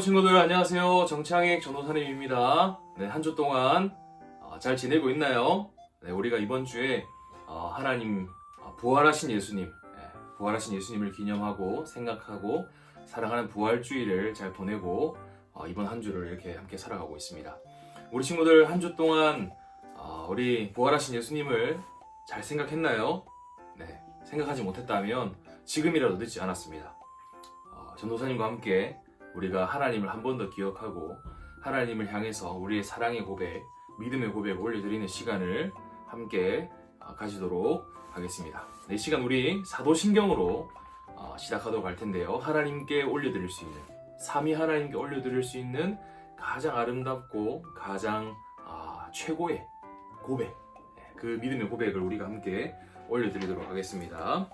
초등부 친구들 안녕하세요. 정창익 전도사님입니다. 네, 한 주 동안 어, 잘 지내고 있나요? 네, 우리가 이번 주에 어, 하나님 어, 부활하신 예수님, 네, 부활하신 예수님을 기념하고 생각하고 사랑하는 부활주의를 잘 보내고 어, 이번 한 주를 이렇게 함께 살아가고 있습니다. 우리 친구들 한 주 동안 어, 우리 부활하신 예수님을 잘 생각했나요? 네, 생각하지 못했다면 지금이라도 늦지 않았습니다. 어, 전도사님과 함께 우리가 하나님을 한 번 더 기억하고 하나님을 향해서 우리의 사랑의 고백, 믿음의 고백을 올려드리는 시간을 함께 어, 가지도록 하겠습니다. 네, 이 시간 우리 사도신경으로 어, 시작하도록 할 텐데요. 하나님께 올려드릴 수 있는 삼위 하나님께 올려드릴 수 있는 가장 아름답고 가장 아, 최고의 고백, 네, 그 믿음의 고백을 우리가 함께 올려드리도록 하겠습니다.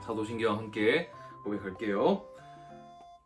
사도신경 함께 고백할게요.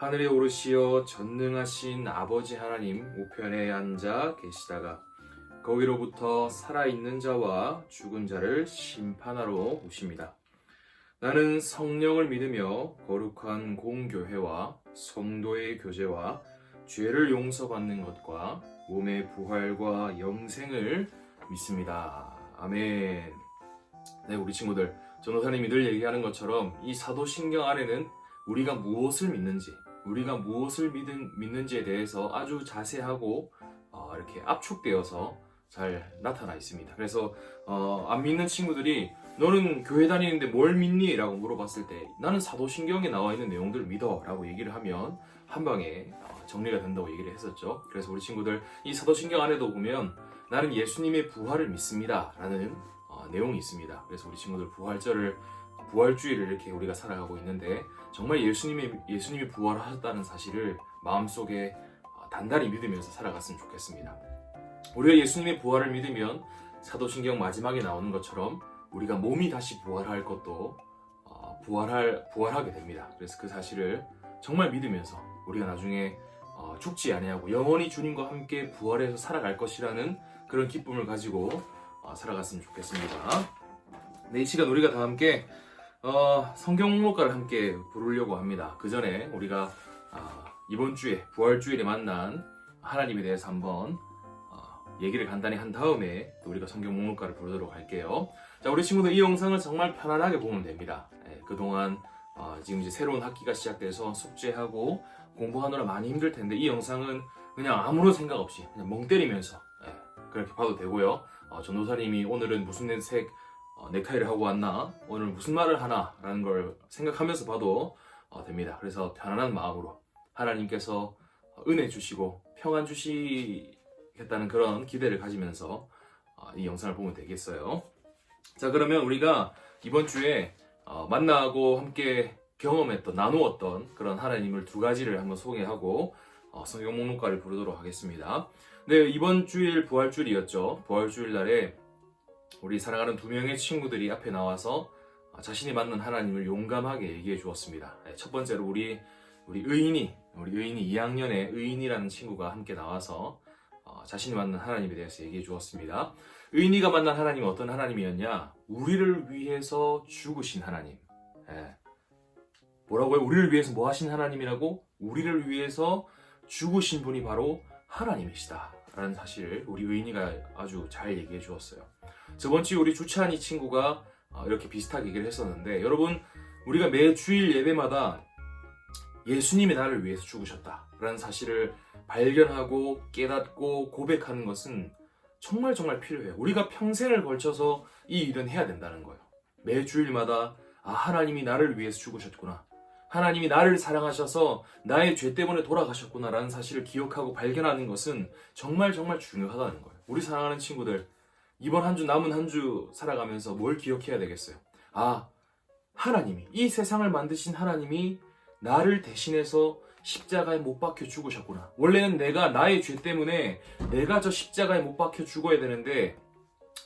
하늘에 오르시어 전능하신 아버지 하나님 우편에 앉아 계시다가 거기로부터 살아있는 자와 죽은 자를 심판하러 오십니다. 나는 성령을 믿으며 거룩한 공교회와 성도의 교제와 죄를 용서받는 것과 몸의 부활과 영생을 믿습니다. 아멘. 네, 우리 친구들, 전호사님이 늘 얘기하는 것처럼 이 사도신경 안에는 우리가 무엇을 믿는지, 우리가 무엇을 믿은, 믿는지에 대해서 아주 자세하고 어, 이렇게 압축되어서 잘 나타나 있습니다. 그래서 어, 안 믿는 친구들이 너는 교회 다니는데 뭘 믿니? 라고 물어봤을 때 나는 사도신경에 나와 있는 내용들을 믿어 라고 얘기를 하면 한 방에 어, 정리가 된다고 얘기를 했었죠. 그래서 우리 친구들 이 사도신경 안에도 보면 나는 예수님의 부활을 믿습니다 라는 어, 내용이 있습니다. 그래서 우리 친구들 부활절을 부활주의를 이렇게 우리가 살아가고 있는데 정말 예수님이 예수님이 부활하셨다는 사실을 마음속에 어, 단단히 믿으면서 살아갔으면 좋겠습니다. 우리가 예수님의 부활을 믿으면 사도신경 마지막에 나오는 것처럼 우리가 몸이 다시 부활할 것도 어, 부활할 부활하게 됩니다. 그래서 그 사실을 정말 믿으면서 우리가 나중에 어, 죽지 아니하고 영원히 주님과 함께 부활해서 살아갈 것이라는 그런 기쁨을 가지고 어, 살아갔으면 좋겠습니다. 네, 이 시간 우리가 다 함께 어, 성경 목록가를 함께 부르려고 합니다. 그 전에 우리가 아, 이번 주에 부활주일에 만난 하나님에 대해서 한번 어, 얘기를 간단히 한 다음에 또 우리가 성경 목록가를 부르도록 할게요. 자, 우리 친구들 이 영상을 정말 편안하게 보면 됩니다. 예, 그동안 어, 지금 이제 새로운 학기가 시작돼서 숙제하고 공부하느라 많이 힘들 텐데 이 영상은 그냥 아무런 생각 없이 그냥 멍 때리면서 예, 그렇게 봐도 되고요. 어, 전도사님이 오늘은 무슨 색 어, 넥타이를 하고 왔나 오늘 무슨 말을 하나 라는 걸 생각하면서 봐도 어, 됩니다. 그래서 편안한 마음으로 하나님께서 은혜 주시고 평안 주시겠다는 그런 기대를 가지면서 어, 이 영상을 보면 되겠어요. 자 그러면 우리가 이번 주에 어, 만나고 함께 경험했던 나누었던 그런 하나님을 두 가지를 한번 소개하고 어, 성경 목록가를 부르도록 하겠습니다. 네 이번 주일 부활주일이었죠. 부활주일 날에 우리 사랑하는 두 명의 친구들이 앞에 나와서 어, 자신이 만난 하나님을 용감하게 얘기해 주었습니다. 네, 첫 번째로 우리 우리 의인이 우리 의인이 2학년의 의인이라는 친구가 함께 나와서 어, 자신이 만난 하나님에 대해서 얘기해 주었습니다. 의인이가 만난 하나님은 어떤 하나님이었냐? 우리를 위해서 죽으신 하나님. 예. 뭐라고요? 우리를 위해서 뭐 하신 하나님이라고? 우리를 위해서 죽으신 분이 바로 하나님이시다. 라는 사실을 우리 의인이가 아주 잘 얘기해 주었어요. 저번 주에 우리 주찬이 친구가 어, 이렇게 비슷하게 얘기를 했었는데 여러분 우리가 매 주일 예배마다 예수님이 나를 위해서 죽으셨다. 라는 사실을 발견하고 깨닫고 고백하는 것은 정말 정말 필요해요. 우리가 평생을 걸쳐서 이 일은 해야 된다는 거예요. 매 주일마다 아 하나님이 나를 위해서 죽으셨구나. 하나님이 나를 사랑하셔서 나의 죄 때문에 돌아가셨구나라는 사실을 기억하고 발견하는 것은 정말 정말 중요하다는 거예요. 우리 사랑하는 친구들 이번 한 주 남은 한 주 살아가면서 뭘 기억해야 되겠어요? 아 하나님이 이 세상을 만드신 하나님이 나를 대신해서 십자가에 못 박혀 죽으셨구나. 원래는 내가 나의 죄 때문에 내가 저 십자가에 못 박혀 죽어야 되는데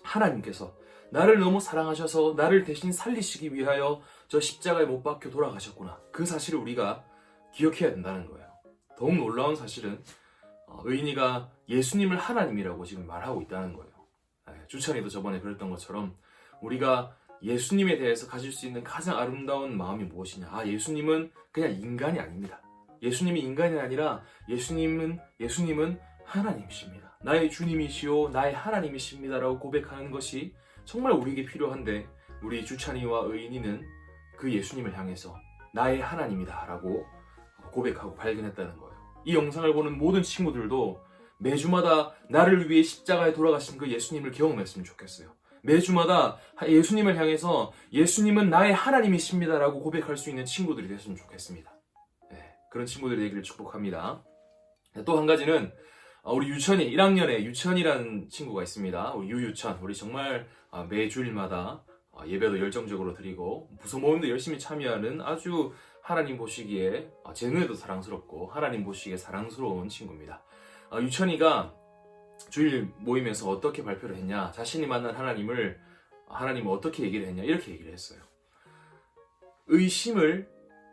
하나님께서 나를 너무 사랑하셔서 나를 대신 살리시기 위하여 저 십자가에 못 박혀 돌아가셨구나. 그 사실을 우리가 기억해야 된다는 거예요. 더욱 놀라운 사실은 어, 의인이가 예수님을 하나님이라고 지금 말하고 있다는 거예요. 네, 주찬이도 저번에 그랬던 것처럼 우리가 예수님에 대해서 가질 수 있는 가장 아름다운 마음이 무엇이냐? 아, 예수님은 그냥 인간이 아닙니다. 예수님이 인간이 아니라 예수님은 예수님은 하나님이십니다. 나의 주님이시요 나의 하나님이십니다라고 고백하는 것이 정말 우리에게 필요한데 우리 주찬이와 의인이는 그 예수님을 향해서 나의 하나님이다 라고 고백하고 발견했다는 거예요. 이 영상을 보는 모든 친구들도 매주마다 나를 위해 십자가에 돌아가신 그 예수님을 경험했으면 좋겠어요. 매주마다 예수님을 향해서 예수님은 나의 하나님이십니다라고 고백할 수 있는 친구들이 됐으면 좋겠습니다. 네, 그런 친구들이 되기를 축복합니다. 또 한 가지는 어, 우리 유천이 1학년에 유천이라는 친구가 있습니다. 우리 유유천 우리 정말 아, 매주일마다 어, 예배도 열정적으로 드리고 부서 모임도 열심히 참여하는 아주 하나님 보시기에 어, 제 눈에도 사랑스럽고 하나님 보시기에 사랑스러운 친구입니다. 어, 유천이가 주일 모임에서 어떻게 발표를 했냐 자신이 만난 하나님을 하나님은 어떻게 얘기를 했냐 이렇게 얘기를 했어요. 의심을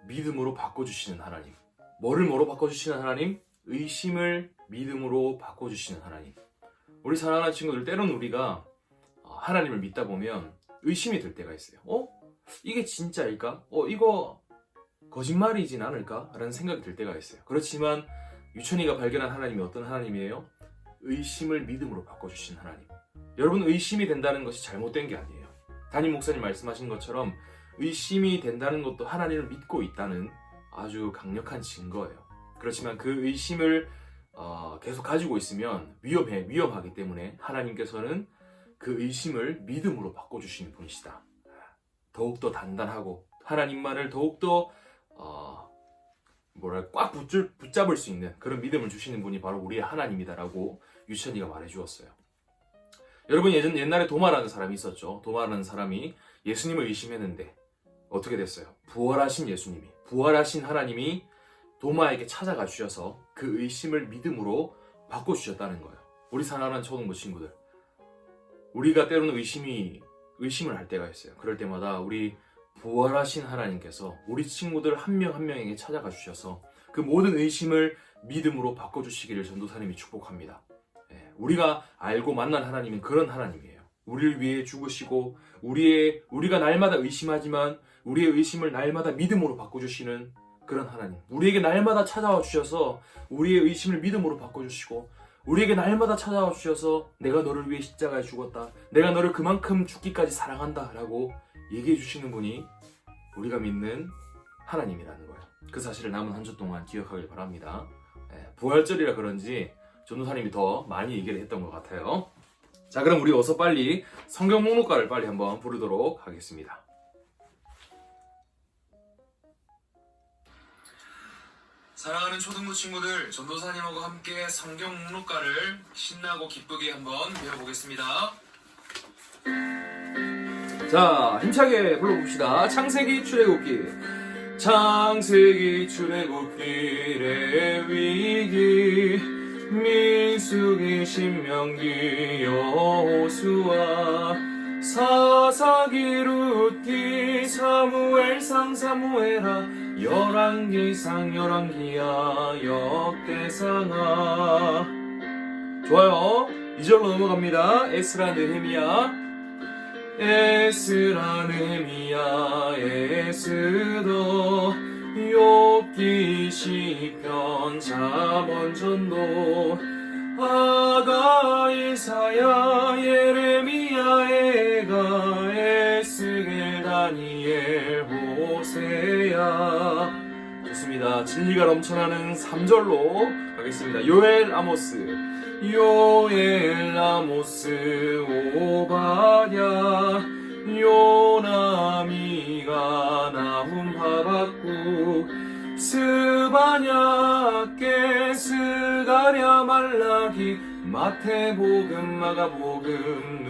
믿음으로 바꿔주시는 하나님. 뭐를 뭐로 바꿔주시는 하나님? 의심을 믿음으로 바꿔주시는 하나님. 우리 사랑하는 친구들 때로는 우리가 어, 하나님을 믿다 보면 의심이 들 때가 있어요. 어? 이게 진짜일까? 어, 이거 거짓말이진 않을까? 라는 생각이 들 때가 있어요. 그렇지만 유천이가 발견한 하나님이 어떤 하나님이에요? 의심을 믿음으로 바꿔주신 하나님. 여러분, 의심이 된다는 것이 잘못된 게 아니에요. 담임 목사님 말씀하신 것처럼 의심이 된다는 것도 하나님을 믿고 있다는 아주 강력한 증거예요. 그렇지만 그 의심을 어, 계속 가지고 있으면 위험해, 위험하기 때문에 하나님께서는 그 의심을 믿음으로 바꿔주시는 분이시다. 더욱더 단단하고 하나님만을 더욱더 어, 뭐랄 꽉 붙줄, 붙잡을 수 있는 그런 믿음을 주시는 분이 바로 우리의 하나님이다라고 유천이가 말해주었어요. 여러분 예전 옛날에 도마라는 사람이 있었죠. 도마라는 사람이 예수님을 의심했는데 어떻게 됐어요? 부활하신 예수님이 부활하신 하나님이 도마에게 찾아가 주셔서 그 의심을 믿음으로 바꿔 주셨다는 거예요. 우리 사랑하는 초등부 친구들, 우리가 때로는 의심이 의심을 할 때가 있어요. 그럴 때마다 우리 부활하신 하나님께서 우리 친구들 한명한 명에게 찾아가 주셔서 그 모든 의심을 믿음으로 바꿔 주시기를 전도사님이 축복합니다. 예, 우리가 알고 만난 하나님은 그런 하나님이에요. 우리를 위해 죽으시고 우리의 우리가 날마다 의심하지만 우리의 의심을 날마다 믿음으로 바꿔주시는 그런 하나님. 우리에게 날마다 찾아와 주셔서 우리의 의심을 믿음으로 바꿔주시고 우리에게 날마다 찾아와 주셔서 내가 너를 위해 십자가에 죽었다. 내가 너를 그만큼 죽기까지 사랑한다. 라고 얘기해 주시는 분이 우리가 믿는 하나님이라는 거예요. 그 사실을 남은 한 주 동안 기억하길 바랍니다. 예, 부활절이라 그런지 전도사님이 더 많이 얘기를 했던 것 같아요. 자, 그럼 우리 어서 빨리 성경 목록가를 빨리 한번 부르도록 하겠습니다. 사랑하는 초등부 친구들, 전도사님하고 함께 성경 목록가를 신나고 기쁘게 한번 배워보겠습니다. 자, 힘차게 불러봅시다. 창세기 출애굽기. 창세기 출애굽기 레위기 민수기 신명기 여호수아 사사기 룻기 사무엘상 사무엘하 열왕기상 열왕기야 역대상하 좋아요. 2절로 넘어갑니다. 에스라 느헤미야. 에스라 느헤미야. 에스더 욥기 시편 잠언 전도 아가 이사야 예레미야 에가 에스겔 다니엘 호세야. 좋습니다. 진리가 넘쳐나는 3절로 가겠습니다. 요엘 아모스. 요엘 아모스 오바냐. 요나미가 나훔 하박국 스바냐 께 스가랴 말라기 마태복음 마가복음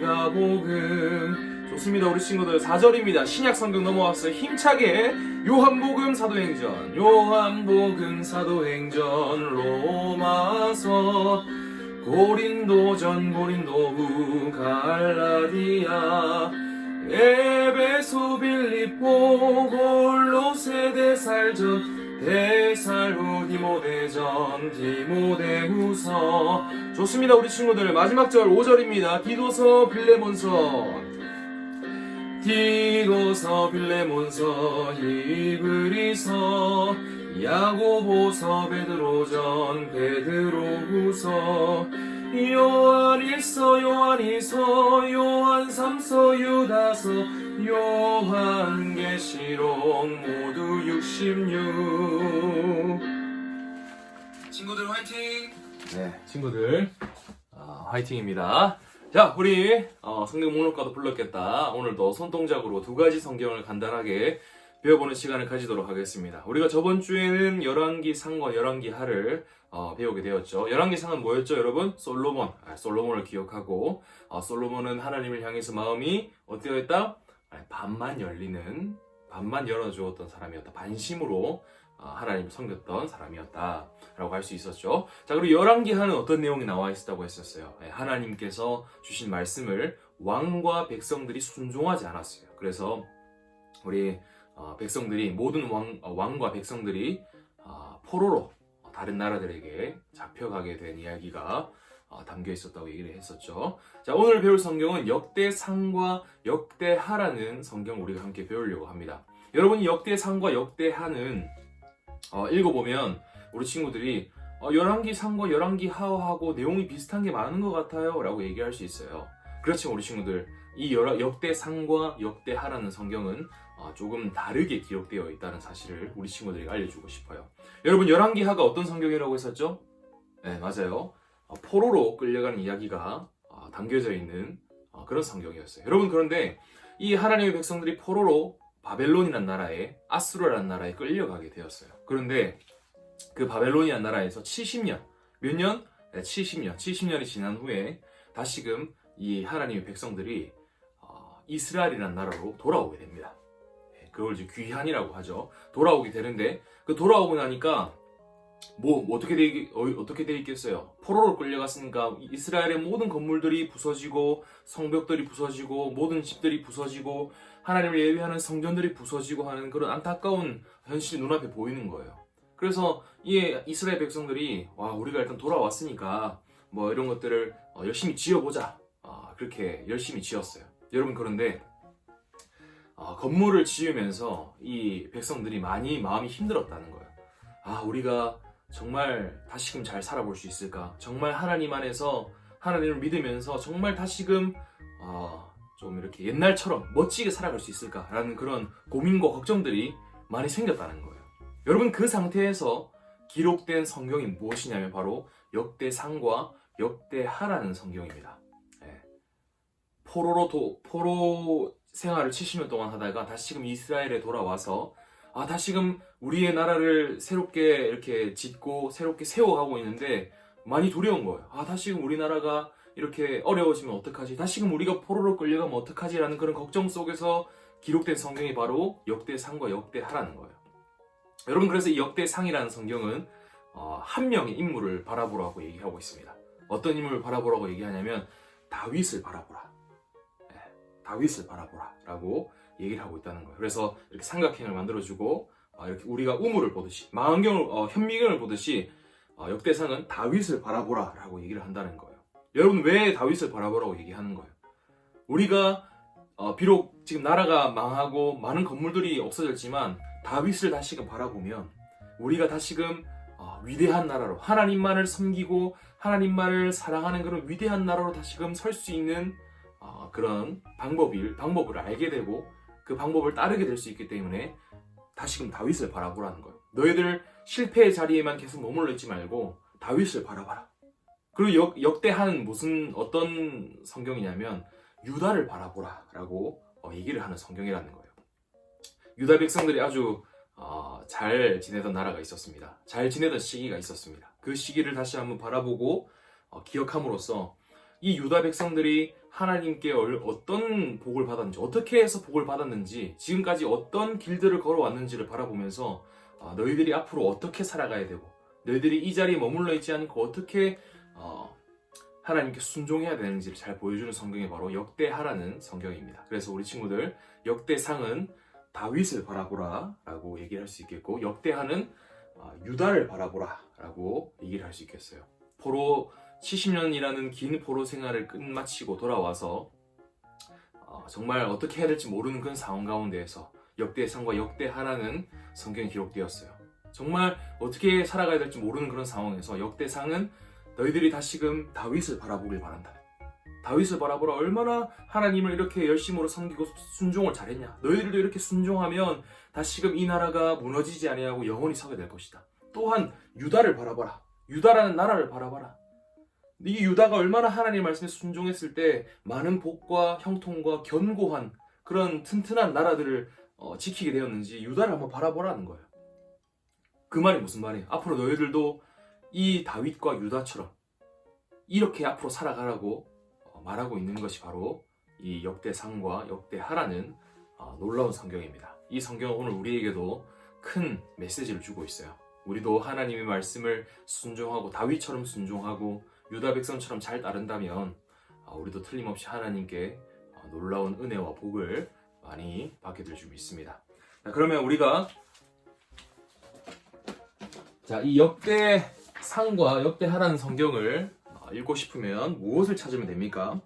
누가복음. 좋습니다. 우리 친구들 4절입니다. 신약 성경 넘어왔어요. 힘차게 요한복음 사도행전 요한복음 사도행전 로마서 고린도전 고린도후 갈라디아. 에 베소 빌립보 골로새 데살전 데살후 디모데전 디모데후서. 좋습니다 우리 친구들. 마지막 절 5절입니다. 디도서 빌레몬서. 디도서 빌레몬서 히브리서. 야고보서 베드로전 베드로후서 요한일서 요한이서 요한삼서 유다서 요한 계시록 모두 66 친구들 화이팅! 네 친구들. 아, 화이팅입니다. 자 우리 어, 성경 목록과도 불렀겠다. 오늘도 손동작으로 두 가지 성경을 간단하게 배워보는 시간을 가지도록 하겠습니다. 우리가 저번 주에는 열왕기 상과 열왕기 하를 어, 배우게 되었죠. 열왕기 상은 뭐였죠, 여러분? 솔로몬. 아, 솔로몬을 기억하고 어, 솔로몬은 하나님을 향해서 마음이 어떠했다? 아, 반만 열리는 반만 열어주었던 사람이었다. 반심으로 어, 하나님을 섬겼던 사람이었다라고 할 수 있었죠. 자, 그리고 열왕기 하는 어떤 내용이 나와 있었다고 했었어요. 예, 하나님께서 주신 말씀을 왕과 백성들이 순종하지 않았어요. 그래서 우리 어, 백성들이 모든 왕, 어, 왕과 백성들이 어, 포로로 다른 나라들에게 잡혀가게 된 이야기가 어, 담겨 있었다고 얘기를 했었죠. 자, 오늘 배울 성경은 역대상과 역대하라는 성경 우리가 함께 배우려고 합니다. 여러분이 역대상과 역대하는 어, 읽어보면 우리 친구들이 어, 열왕기 상과 열왕기 하하고 내용이 비슷한 게 많은 것 같아요 라고 얘기할 수 있어요. 그렇지만 우리 친구들 이 열- 역대상과 역대하라는 성경은 어, 조금 다르게 기록되어 있다는 사실을 우리 친구들에게 알려주고 싶어요. 여러분 열왕기하가 어떤 성경이라고 했었죠? 네 맞아요. 어, 포로로 끌려가는 이야기가 어, 담겨져 있는 어, 그런 성경이었어요. 여러분 그런데 이 하나님의 백성들이 포로로 바벨론이라는 나라에 아수르라는 나라에 끌려가게 되었어요. 그런데 그 바벨론이라는 나라에서 70년 몇 년? 네, 70년 70년이 지난 후에 다시금 이 하나님의 백성들이 어, 이스라엘이라는 나라로 돌아오게 됩니다. 네, 그걸 이제 귀환이라고 하죠. 돌아오게 되는데 그 돌아오고 나니까 뭐 어떻게 돼 어떻게 돼 있겠어요? 포로로 끌려갔으니까 이스라엘의 모든 건물들이 부서지고 성벽들이 부서지고 모든 집들이 부서지고 하나님을 예배하는 성전들이 부서지고 하는 그런 안타까운 현실이 눈앞에 보이는 거예요. 그래서 이 이스라엘 백성들이 와 우리가 일단 돌아왔으니까 뭐 이런 것들을 어, 열심히 지어보자 아, 그렇게 열심히 지었어요. 여러분 그런데 아, 건물을 지으면서 이 백성들이 많이 마음이 힘들었다는 거예요. 아 우리가 정말 다시금 잘 살아볼 수 있을까? 정말 하나님 안에서 하나님을 믿으면서 정말 다시금 어, 좀 이렇게 옛날처럼 멋지게 살아갈 수 있을까라는 그런 고민과 걱정들이 많이 생겼다는 거예요. 여러분 그 상태에서 기록된 성경이 무엇이냐면 바로 역대상과 역대하라는 성경입니다. 예. 포로로 도, 포로 생활을 70년 동안 하다가 다시금 이스라엘에 돌아와서 아 다시금 우리의 나라를 새롭게 이렇게 짓고 새롭게 세워가고 있는데 많이 두려운 거예요. 아 다시금 우리나라가 이렇게 어려워지면 어떡하지? 다시금 우리가 포로로 끌려가면 어떡하지라는 그런 걱정 속에서 기록된 성경이 바로 역대상과 역대하라는 거예요. 여러분 그래서 이 역대상이라는 성경은 어, 한 명의 인물을 바라보라고 얘기하고 있습니다. 어떤 인물을 바라보라고 얘기하냐면 다윗을 바라보라. 예, 다윗을 바라보라 라고 얘기를 하고 있다는 거예요. 그래서 이렇게 삼각형을 만들어주고 어, 이렇게 우리가 우물을 보듯이 망원경을 어, 현미경을 보듯이 어, 역대상은 다윗을 바라보라 라고 얘기를 한다는 거예요. 여러분 왜 다윗을 바라보라고 얘기하는 거예요? 우리가 어, 비록 지금 나라가 망하고 많은 건물들이 없어졌지만 다윗을 다시금 바라보면 우리가 다시금 어, 위대한 나라로 하나님만을 섬기고 하나님만을 사랑하는 그런 위대한 나라로 다시금 설 수 있는 어, 그런 방법을 방법을 알게 되고 그 방법을 따르게 될 수 있기 때문에 다시금 다윗을 바라보라는 거예요. 너희들 실패의 자리에만 계속 머물러 있지 말고 다윗을 바라봐라. 그리고 역, 역대한 무슨 어떤 성경이냐면 유다를 바라보라라고 어, 얘기를 하는 성경이라는 거예요. 유다 백성들이 아주 어, 잘 지내던 나라가 있었습니다. 잘 지내던 시기가 있었습니다. 그 시기를 다시 한번 바라보고 어, 기억함으로써 이 유다 백성들이 하나님께 얼- 어떤 복을 받았는지, 어떻게 해서 복을 받았는지, 지금까지 어떤 길들을 걸어왔는지를 바라보면서 아, 너희들이 앞으로 어떻게 살아가야 되고, 너희들이 이 자리에 머물러 있지 않고 어떻게 어, 하나님께 순종해야 되는지를 잘 보여주는 성경이 바로 역대하라는 성경입니다. 그래서 우리 친구들 역대상은 다윗을 바라보라 라고 얘기를 할 수 있겠고 역대하는 아, 유다를 바라보라 라고 얘기를 할 수 있겠어요. 포로 70년이라는 긴 포로 생활을 끝마치고 돌아와서 어, 정말 어떻게 해야 될지 모르는 그런 상황 가운데에서 역대상과 역대하라는 성경이 기록되었어요. 정말 어떻게 살아가야 될지 모르는 그런 상황에서 역대상은 너희들이 다시금 다윗을 바라보길 바란다. 다윗을 바라보라 얼마나 하나님을 이렇게 열심으로 섬기고 순종을 잘했냐. 너희들도 이렇게 순종하면 다시금 이 나라가 무너지지 아니하고 영원히 서게 될 것이다. 또한 유다를 바라봐라. 유다라는 나라를 바라봐라. 이 유다가 얼마나 하나님 말씀에 순종했을 때 많은 복과 형통과 견고한 그런 튼튼한 나라들을 어, 지키게 되었는지 유다를 한번 바라보라는 거예요. 그 말이 무슨 말이에요? 앞으로 너희들도 이 다윗과 유다처럼 이렇게 앞으로 살아가라고 어, 말하고 있는 것이 바로 이 역대상과 역대하라는 어, 놀라운 성경입니다. 이 성경은 오늘 우리에게도 큰 메시지를 주고 있어요. 우리도 하나님의 말씀을 순종하고 다윗처럼 순종하고 유다 백성처럼 잘 따른다면 어, 우리도 틀림없이 하나님께 어, 놀라운 은혜와 복을 많이 받게 될 줄 믿습니다. 자, 그러면 우리가 자, 이 역대 상과 역대 하라는 성경을 어, 읽고 싶으면 무엇을 찾으면 됩니까?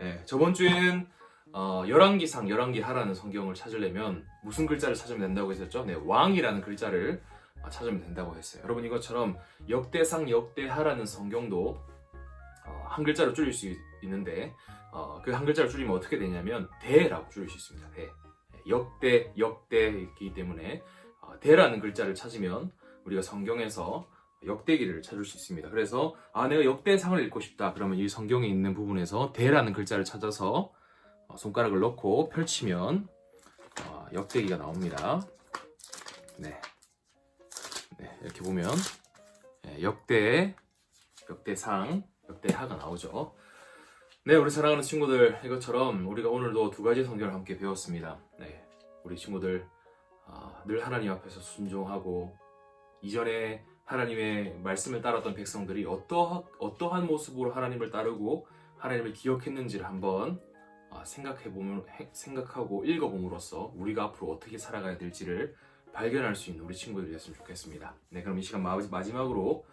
예, 저번 주에는 어, 열왕기상, 열왕기하라는 성경을 찾으려면 무슨 글자를 찾으면 된다고 했었죠? 네, 왕이라는 글자를 어, 찾으면 된다고 했어요. 여러분 이것처럼 역대상, 역대하라는 성경도 어, 한 글자로 줄일 수 있는데 그한 글자를 줄이면 어떻게 되냐면 대라고 줄일 수 있습니다. 대. 예, 역대, 역대이기 때문에 어, 대라는 글자를 찾으면 우리가 성경에서 역대기를 찾을 수 있습니다. 그래서 아 내가 역대상을 읽고 싶다. 그러면 이 성경에 있는 부분에서 대라는 글자를 찾아서 어, 손가락을 넣고 펼치면 어, 역대기가 나옵니다. 네, 네 이렇게 보면 네, 역대, 역대상, 역대 하가 나오죠. 네, 우리 사랑하는 친구들 이것처럼 우리가 오늘도 두 가지 성경을 함께 배웠습니다. 네, 우리 친구들 아, 늘 하나님 앞에서 순종하고 이전에 하나님의 말씀을 따랐던 백성들이 어떠하, 어떠한 모습으로 하나님을 따르고 하나님을 기억했는지를 한번 아, 생각해 보면 생각하고 읽어 봄으로써 우리가 앞으로 어떻게 살아가야 될지를 발견할 수 있는 우리 친구들이 됐으면 좋겠습니다. 네, 그럼 이 시간 마, 마지막으로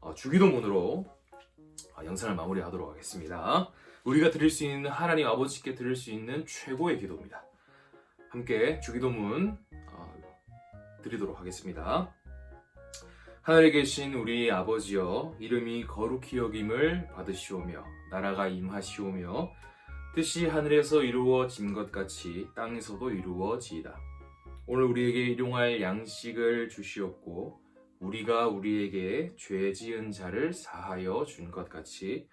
어, 주기도문으로 어, 영상을 마무리하도록 하겠습니다. 우리가 드릴 수 있는 하나님 아버지께 드릴 수 있는 최고의 기도입니다. 함께 주기도문 어, 드리도록 하겠습니다. 하늘에 계신 우리 아버지여 이름이 거룩히 여김을 받으시오며 나라가 임하시오며 뜻이 하늘에서 이루어진 것 같이 땅에서도 이루어지이다. 오늘 우리에게 일용할 양식을 주시옵고 우리가 우리에게 죄 지은 자를 사하여 준 것 같이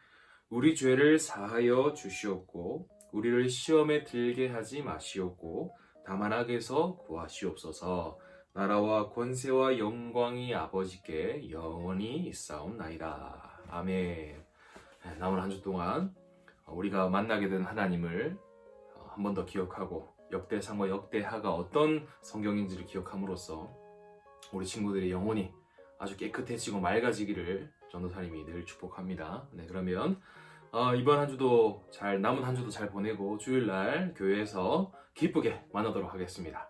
우리 죄를 사하여 주시옵고 우리를 시험에 들게 하지 마시옵고 다만 악에서 구하시옵소서. 나라와 권세와 영광이 아버지께 영원히 있사옵나이다. 아멘. 네, 남은 한 주 동안 우리가 만나게 된 하나님을 한 번 더 기억하고 역대상과 역대하가 어떤 성경인지를 기억함으로써 우리 친구들이 영혼이 아주 깨끗해지고 맑아지기를 전도사님이 늘 축복합니다. 네, 그러면 어, 이번 한 주도 잘 남은 한 주도 잘 보내고 주일날 교회에서 기쁘게 만나도록 하겠습니다.